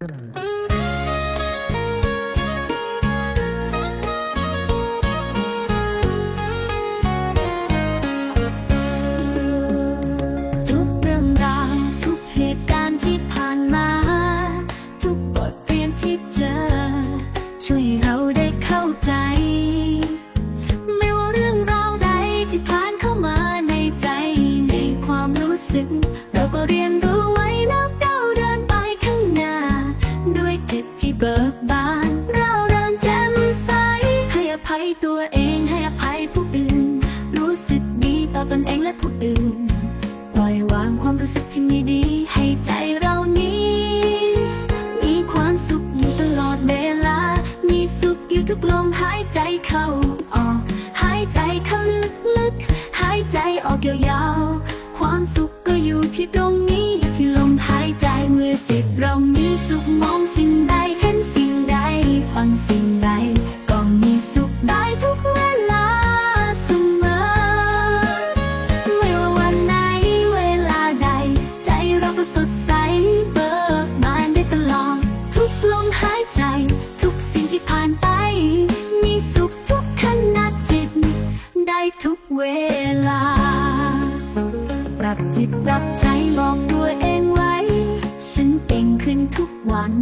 ทุ หายใจเข้าออก หายใจเข้าลึกลึกหายใจออกยาวๆ ความสุขก็อยู่ที่ตรงนี้อยู่ที่ลมหายใจเมื่อจิตเรามีสุขมองสิ่ง เวลา ปรับจิตปรับใจบอกตัวเองไว้ ฉันเก่งขึ้นทุกวัน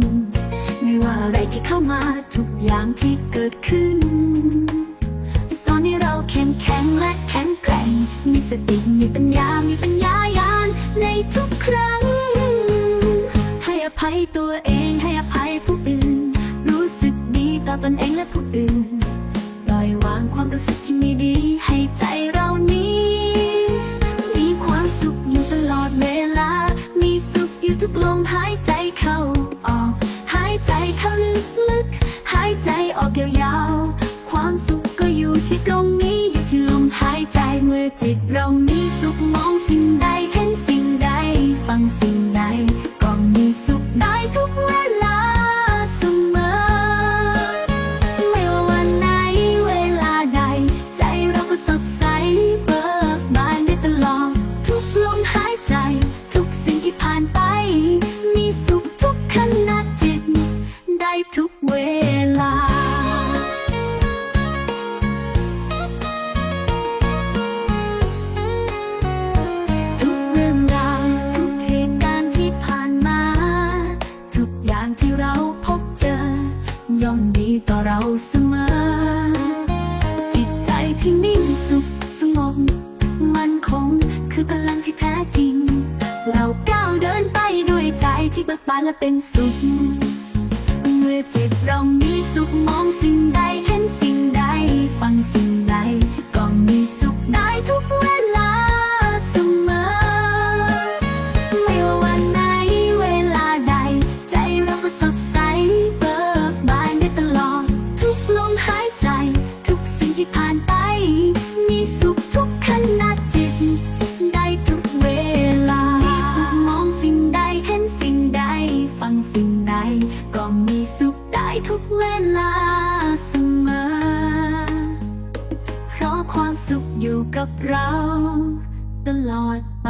ไม่ว่าอะไรที่เข้ามาทุกอย่างที่เกิดขึ้น สอนให้เราเข้มแข็งและแข็งแกร่ง มีสติมีปัญญา มีปัญญายานในทุกครั้ง ให้อภัยตัวเองให้อภัยผู้อื่น รู้สึกดีต่อตนเองและผู้อื่น ปล่อยวางความรู้สึกที่ไม่ดี ใจเข้าลึกๆ หายใจออกยาวๆ ความสุขก็อยู่ที่ตรงนี้ อยู่ที่ลมหายใจเมื่อจิตเรามีสุขมอง ที่เราพบเจอย่อมดีต่อเราเสมอ จิตใจที่นิ่งสุขสงบมันคงคือพลังที่แท้จริง เราก้าวเดินไปด้วยใจที่เบิกบานและเป็นสุข เมื่อจิตเรามีสุขมองสิ่งใดเห็นสิ่งใด ฟังสิ่งใด ก็มีสุขได้ทุก ทุกเวลาเสมอ เพราะความสุขอยู่กับเรา ตลอดไป